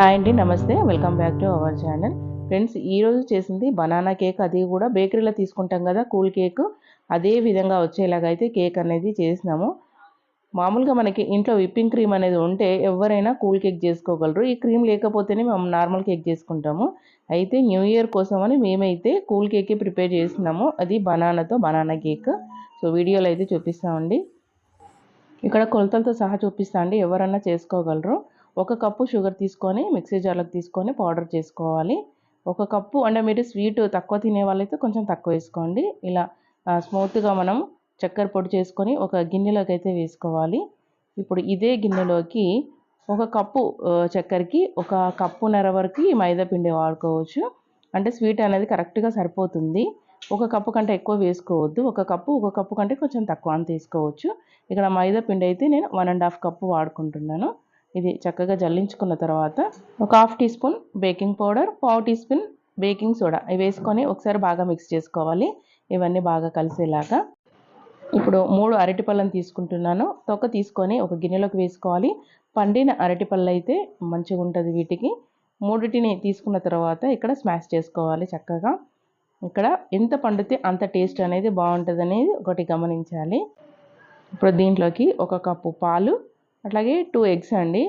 Hi అండి నమస్తే. Welcome back to our channel. Friends ఈరోజు చేసింది బనానా కేక్. అది కూడా బేకరీలో తీసుకుంటాం కదా కూల్ కేక్. అదే విధంగా వచ్చేలాగా అయితే కేక్ అనేది చేసినాము. మామూలుగా మనకి ఇంట్లో విప్పింగ్ క్రీమ్ అనేది ఉంటే ఎవరైనా కూల్ కేక్ చేసుకోగలరు. ఈ క్రీమ్ లేకపోతేనే మేము నార్మల్ కేక్ చేసుకుంటాము. అయితే న్యూ ఇయర్ కోసమని మేమైతే కూల్ కేక్ ప్రిపేర్ చేసినాము. అది బనానాతో బనానా కేక్. సో వీడియోలో అయితే చూపిస్తామండి. ఇక్కడ కొలతలతో సహా చూపిస్తా అండి. ఎవరన్నా చేసుకోగలరు. ఒక కప్పు షుగర్ తీసుకొని మిక్సీ జార్లోకి తీసుకొని పౌడర్ చేసుకోవాలి. ఒక కప్పు అంటే మీరు స్వీట్ తక్కువ తినే వాళ్ళైతే కొంచెం తక్కువ వేసుకోండి. ఇలా స్మూత్గా మనం చక్కెర పొడి చేసుకొని ఒక గిన్నెలోకి అయితే వేసుకోవాలి. ఇప్పుడు ఇదే గిన్నెలోకి ఒక కప్పు చక్కెరకి ఒక కప్పున్నర వరకు మైదా పిండి వాడుకోవచ్చు. అంటే స్వీట్ అనేది కరెక్ట్గా సరిపోతుంది. ఒక కప్పు కంటే ఎక్కువ వేసుకోవద్దు. ఒక కప్పు ఒక కప్పు కంటే కొంచెం తక్కువ అని తీసుకోవచ్చు. ఇక్కడ మైదా పిండి అయితే నేను వన్ అండ్ హాఫ్ కప్పు వాడుకుంటున్నాను. ఇది చక్కగా జల్లించుకున్న తర్వాత ఒక half teaspoon baking powder పావు టీ స్పూన్ బేకింగ్ సోడా. ఇవి వేసుకొని ఒకసారి బాగా మిక్స్ చేసుకోవాలి. ఇవన్నీ బాగా కలిసేలాగా. ఇప్పుడు మూడు అరటిపళ్ళను తీసుకుంటున్నాను. తొక్క తీసుకొని ఒక గిన్నెలోకి వేసుకోవాలి. పండిన అరటిపళ్ళు అయితే మంచిగా ఉంటుంది వీటికి. మూడిటిని తీసుకున్న తర్వాత ఇక్కడ స్మాష్ చేసుకోవాలి చక్కగా. ఇక్కడ ఎంత పండితే అంత టేస్ట్ అనేది బాగుంటుంది అనేది ఒకటి గమనించాలి. ఇప్పుడు దీంట్లోకి ఒక కప్పు పాలు అట్లాగే టూ ఎగ్స్ అండి.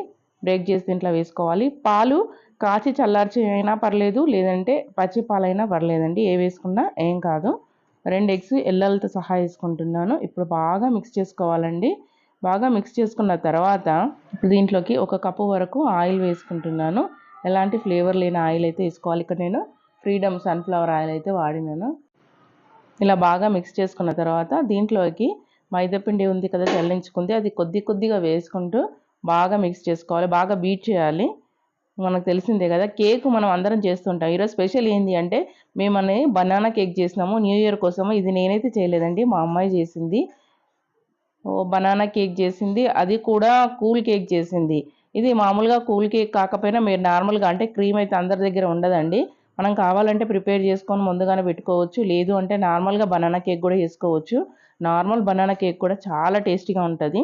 బ్రేక్ చేసి దీంట్లో వేసుకోవాలి. పాలు కాచి చల్లార్చి అయినా పర్లేదు లేదంటే పచ్చి పాలైనా పర్లేదండి. ఏ వేసుకున్నా ఏం కాదు. రెండు ఎగ్స్ ఎల్లలతో సహా వేసుకుంటున్నాను. ఇప్పుడు బాగా మిక్స్ చేసుకోవాలండి. బాగా మిక్స్ చేసుకున్న తర్వాత ఇప్పుడు దీంట్లోకి ఒక కప్పు వరకు ఆయిల్ వేసుకుంటున్నాను. ఎలాంటి ఫ్లేవర్ లేని ఆయిల్ అయితే వేసుకోవాలి. ఇక్కడ నేను ఫ్రీడమ్ సన్ఫ్లవర్ ఆయిల్ అయితే వాడినాను. ఇలా బాగా మిక్స్ చేసుకున్న తర్వాత దీంట్లోకి మైదాపిండి ఉంది కదా చల్లించుకుంది. అది కొద్ది కొద్దిగా వేసుకుంటూ బాగా మిక్స్ చేసుకోవాలి. బాగా బీట్ చేయాలి. మనకు తెలిసిందే కదా కేక్ మనం అందరం చేస్తుంటాం. ఈరోజు స్పెషల్ ఏంటి అంటే మేము బనానా కేక్ చేసినాము. న్యూ ఇయర్ కోసము ఇది నేనైతే చేయలేదండి. మా అమ్మాయి చేసింది. ఓ బనానా కేక్ చేసింది. అది కూడా కూల్ కేక్ చేసింది. ఇది మామూలుగా కూల్ కేక్ కాకపోయినా మీరు నార్మల్గా అంటే క్రీమ్ అయితే అందరి దగ్గర ఉండదండి. మనం కావాలంటే ప్రిపేర్ చేసుకొని ముందుగానే పెట్టుకోవచ్చు. లేదు అంటే నార్మల్గా బనానా కేక్ కూడా చేసుకోవచ్చు నార్మల్ బనానా కేక్ కూడా చాలా టేస్టీగా ఉంటుంది.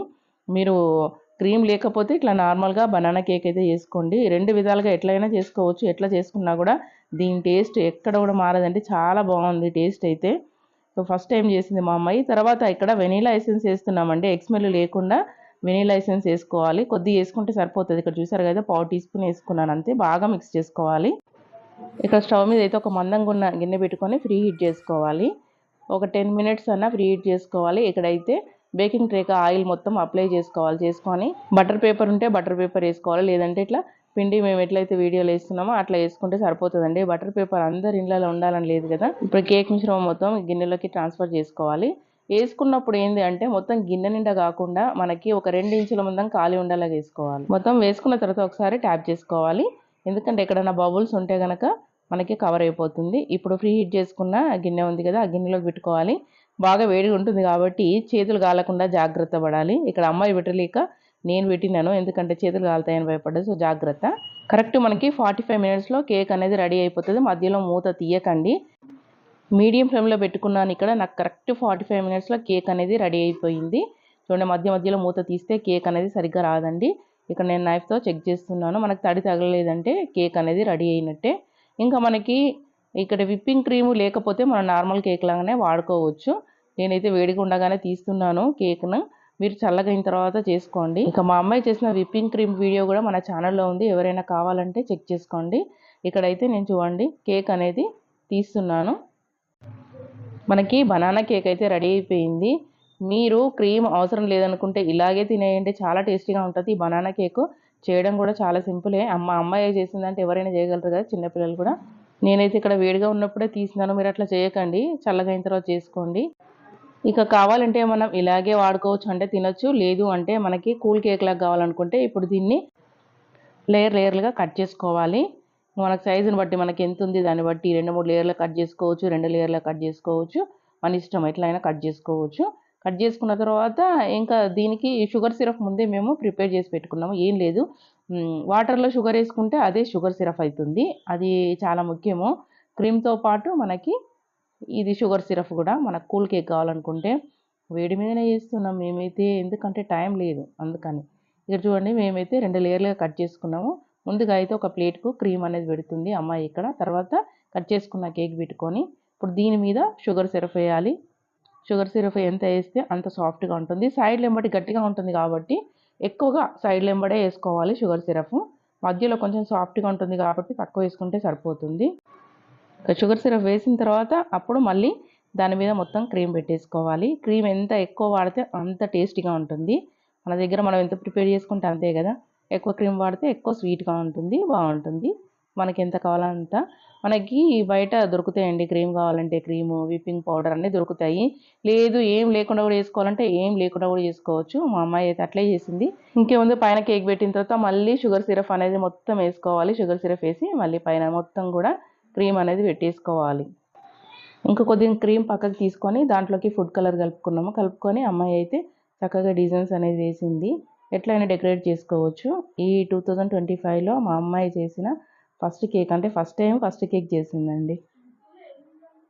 మీరు క్రీమ్ లేకపోతే ఇట్లా నార్మల్గా బనానా కేక్ అయితే చేసుకోండి. రెండు విధాలుగా ఎట్లయినా చేసుకోవచ్చు. ఎట్లా చేసుకున్నా కూడా దీని టేస్ట్ ఎక్కడ కూడా మారదండి. చాలా బాగుంది టేస్ట్ అయితే. సో ఫస్ట్ టైం చేసింది మా అమ్మాయి. తర్వాత ఇక్కడ వెనీలా ఎసెన్స్ వేస్తున్నామండి. ఎక్స్మెల్ లేకుండా వెనీలా ఎసెన్స్ వేసుకోవాలి. కొద్దిగా వేసుకుంటే సరిపోతుంది. ఇక్కడ చూసారు కదా పావు టీ స్పూన్ వేసుకున్నాను అంతే. బాగా మిక్స్ చేసుకోవాలి. ఇక్కడ స్టవ్ మీద అయితే ఒక మందంగా ఉన్న గిన్నె పెట్టుకొని ఫ్రీ హీట్ చేసుకోవాలి. ఒక టెన్ మినిట్స్ అన్న ప్రీహీట్ చేసుకోవాలి. ఇక్కడైతే బేకింగ్ ట్రేకి ఆయిల్ మొత్తం అప్లై చేసుకోవాలి. చేసుకొని బటర్ పేపర్ ఉంటే బటర్ పేపర్ వేసుకోవాలి. లేదంటే ఇట్లా పిండి మేము ఎట్లయితే వీడియోలు వేస్తున్నామో అట్లా వేసుకుంటే సరిపోతుందండి. బటర్ పేపర్ అందరి ఇండ్లలో ఉండాలని లేదు కదా. ఇప్పుడు కేక్ మిశ్రమం మొత్తం గిన్నెలోకి ట్రాన్స్ఫర్ చేసుకోవాలి. వేసుకున్నప్పుడు ఏంది అంటే మొత్తం గిన్నె నిండా కాకుండా మనకి ఒక రెండు ఇంచుల ముందం ఖాళీ ఉండేలాగా వేసుకోవాలి. మొత్తం వేసుకున్న తర్వాత ఒకసారి ట్యాప్ చేసుకోవాలి. ఎందుకంటే ఎక్కడైనా బబుల్స్ ఉంటే కనుక మనకి కవర్ అయిపోతుంది. ఇప్పుడు ఫ్రీ హీట్ చేసుకున్న గిన్నె ఉంది కదా ఆ గిన్నెలోకి పెట్టుకోవాలి. బాగా వేడిగా ఉంటుంది కాబట్టి చేతులు కాలకుండా జాగ్రత్త పడాలి. ఇక్కడ అమ్మాయి పెట్టలేక నేను పెట్టినాను ఎందుకంటే చేతులు కాలుతాయని భయపడ్డా సో జాగ్రత్త. కరెక్ట్ మనకి ఫార్టీ ఫైవ్ మినిట్స్లో కేక్ అనేది రెడీ అయిపోతుంది. మధ్యలో మూత తీయకండి. మీడియం ఫ్లేమ్లో పెట్టుకున్నాను ఇక్కడ. నాకు కరెక్ట్ ఫార్టీ ఫైవ్ మినిట్స్లో కేక్ అనేది రెడీ అయిపోయింది. చూడండి మధ్య మధ్యలో మూత తీస్తే కేక్ అనేది సరిగ్గా రాదండి. ఇక్కడ నేను నైఫ్తో చెక్ చేస్తున్నాను. మనకు తడి తగలలేదంటే కేక్ అనేది రెడీ అయినట్టే. ఇంకా మనకి ఇక్కడ విప్పింగ్ క్రీము లేకపోతే మనం నార్మల్ కేక్ లాగానే వాడుకోవచ్చు. నేనైతే వేడిగా ఉండగానే తీస్తున్నాను కేక్ను. మీరు చల్లగా అయిన తర్వాత చేసుకోండి. ఇంకా మా అమ్మాయి చేసిన విప్పింగ్ క్రీమ్ వీడియో కూడా మన ఛానల్లో ఉంది. ఎవరైనా కావాలంటే చెక్ చేసుకోండి. ఇక్కడైతే నేను చూడండి కేక్ అనేది తీస్తున్నాను. మనకి బనానా కేక్ అయితే రెడీ అయిపోయింది. మీరు క్రీమ్ అవసరం లేదనుకుంటే ఇలాగే తినేయండి. చాలా టేస్టీగా ఉంటుంది. ఈ బనానా కేక్ చేయడం కూడా చాలా సింపులే. అమ్మ అమ్మాయి చేసిందంటే ఎవరైనా చేయగలరు కదా చిన్నపిల్లలు కూడా. నేనైతే ఇక్కడ వేడిగా ఉన్నప్పుడే తీసినాను. మీరు అట్లా చేయకండి. చల్లగా అయిన తర్వాత చేసుకోండి. ఇక కావాలంటే మనం ఇలాగే వాడుకోవచ్చు అంటే తినొచ్చు. లేదు అంటే మనకి కూల్ కేక్ లాగా కావాలనుకుంటే ఇప్పుడు దీన్ని లేయర్ లేయర్లుగా కట్ చేసుకోవాలి. మనకు సైజుని బట్టి మనకి ఎంత ఉంది దాన్ని బట్టి రెండు మూడు లేయర్లు కట్ చేసుకోవచ్చు. రెండు లేయర్లు కట్ చేసుకోవచ్చు. మన ఇష్టం ఎట్లయినా కట్ చేసుకోవచ్చు. కట్ చేసుకున్న తర్వాత ఇంకా దీనికి షుగర్ సిరప్ ముందే మేము ప్రిపేర్ చేసి పెట్టుకున్నాము. ఏం లేదు. వాటర్లో షుగర్ వేసుకుంటే అదే షుగర్ సిరప్ అవుతుంది అది చాలా ముఖ్యము. క్రీమ్తో పాటు మనకి ఇది షుగర్ సిరప్ కూడా మనకు కూల్ కేక్ కావాలనుకుంటే వేడి మీదనే చేస్తున్నాం. మేమైతే ఎందుకంటే టైం లేదు అందుకని. ఇక్కడ చూడండి మేమైతే రెండు లేయర్లుగా కట్ చేసుకున్నాము. ముందుగా అయితే ఒక ప్లేట్కు క్రీమ్ అనేది పెడుతుంది అమ్మాయి ఇక్కడ. తర్వాత కట్ చేసుకున్న కేక్ పెట్టుకొని ఇప్పుడు దీని మీద షుగర్ సిరప్ వేయాలి. షుగర్ సిరప్ ఎంత వేస్తే అంత సాఫ్ట్గా ఉంటుంది. సైడ్ లెంబడి గట్టిగా ఉంటుంది కాబట్టి ఎక్కువగా సైడ్ లెంబడే వేసుకోవాలి షుగర్ సిరప్. మధ్యలో కొంచెం సాఫ్ట్గా ఉంటుంది కాబట్టి తక్కువ వేసుకుంటే సరిపోతుంది. షుగర్ సిరప్ వేసిన తర్వాత అప్పుడు మళ్ళీ దాని మీద మొత్తం క్రీమ్ పెట్టేసుకోవాలి. క్రీమ్ ఎంత ఎక్కువ వాడితే అంత టేస్టీగా ఉంటుంది. మన దగ్గర మనం ఎంత ప్రిపేర్ చేసుకుంటే అంతే కదా. ఎక్కువ క్రీమ్ వాడితే ఎక్కువ స్వీట్గా ఉంటుంది బాగుంటుంది. మనకి ఎంత కావాలంత మనకి బయట దొరుకుతాయండి. క్రీమ్ కావాలంటే క్రీము విప్పింగ్ పౌడర్ అన్నీ దొరుకుతాయి. లేదు ఏం లేకుండా కూడా వేసుకోవాలంటే ఏం లేకుండా కూడా చేసుకోవచ్చు. మా అమ్మాయి అయితే అట్లే చేసింది. ఇంకేముంది పైన కేక్ పెట్టిన తర్వాత మళ్ళీ షుగర్ సిరప్ అనేది మొత్తం వేసుకోవాలి. షుగర్ సిరప్ వేసి మళ్ళీ పైన మొత్తం కూడా క్రీమ్ అనేది పెట్టేసుకోవాలి. ఇంకా కొద్దిగా క్రీమ్ పక్కకి తీసుకొని దాంట్లోకి ఫుడ్ కలర్ కలుపుకున్నాము. కలుపుకొని అమ్మాయి అయితే చక్కగా డిజైన్స్ అనేది వేసింది. ఎట్లయినా డెకరేట్ చేసుకోవచ్చు. ఈ టూ థౌజండ్ ట్వంటీ ఫైవ్లో మా అమ్మాయి చేసిన ఫస్ట్ కేక్ అంటే ఫస్ట్ టైం ఫస్ట్ కేక్ చేసిందండి.